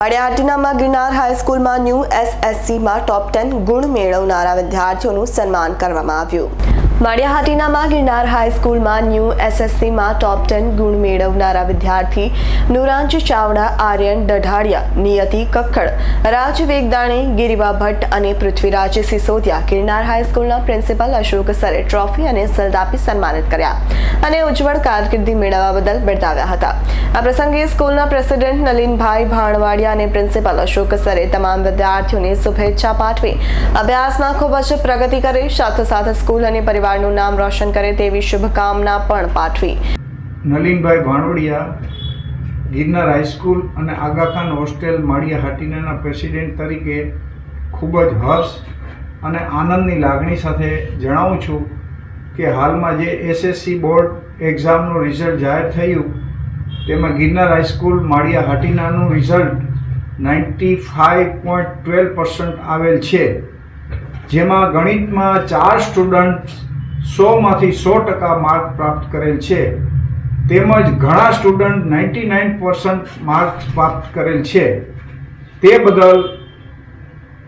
અડિયાટીનામાં ગિરનાર હાઈસ્કૂલમાં ન્યૂ એસએસસીમાં top ten ગુણ મેળવનારા વિદ્યાર્થીઓનું સન્માન કરવામાં આવ્યું. માળિયાહાટીનામાં ગિરનાર હાઈસ્કૂલમાં ન્યૂ એસએસસીમાં ટોપ ટેન ગુણ મેળવનારા વિદ્યાર્થી નુરાંજ ચાવડા, આર્યન ડઢાડિયા નિયતિ કક્કડ, રાજ વેગદાણી, ગિરિવા ભટ્ટ અને પૃથ્વીરાજ સિસોદિયા ગિરનાર હાઈસ્કૂલના પ્રિન્સિપલ અશોક સરે ટ્રોફી અને સલ્ટ આપી સન્માનિત કર્યા અને ઉજ્જવળ કારકિર્દી મેળવવા બદલ બિરદાવ્યા હતા. આ પ્રસંગે સ્કૂલના પ્રેસિડેન્ટ નલિનભાઈ ભાણવાડિયા અને પ્રિન્સિપલ અશોક સરે તમામ વિદ્યાર્થીઓને શુભેચ્છા પાઠવી અભ્યાસમાં ખૂબ જ પ્રગતિ કરે. સાથોસાથ સાથે સ્કૂલ અને પરિવારનું નામ રોશન કરે તેવી શુભકામના પણ પાઠવી. નલિનભાઈ ભાણોડિયા, ગિરનાર હાઈસ્કૂલ અને આગાખાન હોસ્ટેલ માળિયા હાટીનાના પ્રેસિડેન્ટ તરીકે ખૂબ જ હર્ષ અને આનંદની લાગણી સાથે જણાવું છું કે હાલમાં જે એસએસસી બોર્ડ એક્ઝામનું રિઝલ્ટ જાહેર થયું, તેમાં Girnar high school Maliya હાટીનાનું result ninety five point twelve percent આવેલ છે, જેમાં ગણિતમાં ચાર સ્ટુડન્ટ સોમાંથી સો ટકા માર્ક પ્રાપ્ત કરેલ છે. તેમજ ઘણા student ninety nine percent marks પ્રાપ્ત કરેલ છે. તે બદલ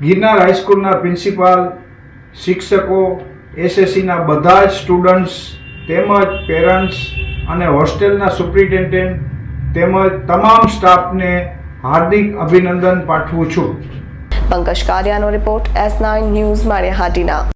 ગિરનાર હાઈસ્કૂલના પ્રિન્સિપાલ, શિક્ષકો, એસએસસીના બધા જ સ્ટુડન્ટ્સ તેમજ પેરેન્ટ્સ અને હોસ્ટેલના સુપ્રિન્ટેન્ડન્ટ તેમજ તમામ સ્ટાફને હાર્દિક અભિનંદન પાઠવું છું. Pankaj કારિયાનો report S nine news, Maliya Hatina.